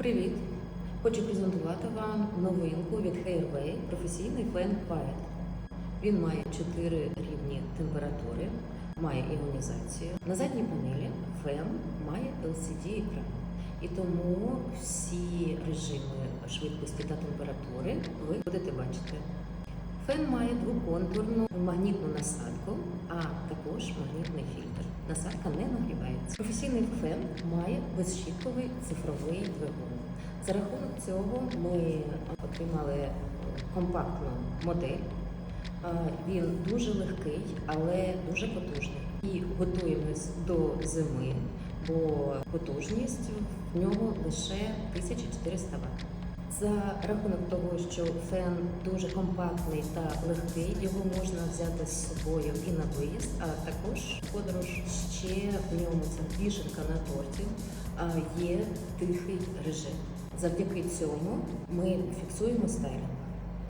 Привіт! Хочу презентувати вам новинку від Hairway професійний фен Quiet. Він має 4 рівні температури, має іонізацію. На задній панелі фен має LCD екран. І тому всі режими швидкості та температури ви будете бачити. Фен має двоконтурну магнітну насадку, а також магнітний фільтр. Насадка не нагрівається. Професійний фен має безщітковий цифровий двигун. За рахунок цього ми отримали компактну модель. Він дуже легкий, але дуже потужний. І готуємось до зими, бо потужність в нього лише 1400 Вт. За рахунок того, що фен дуже компактний та легкий, його можна взяти з собою і на виїзд, а також подорож ще в ньому це вішенка на торті. а Є тихий режим. Завдяки цьому ми фіксуємо стайлінг.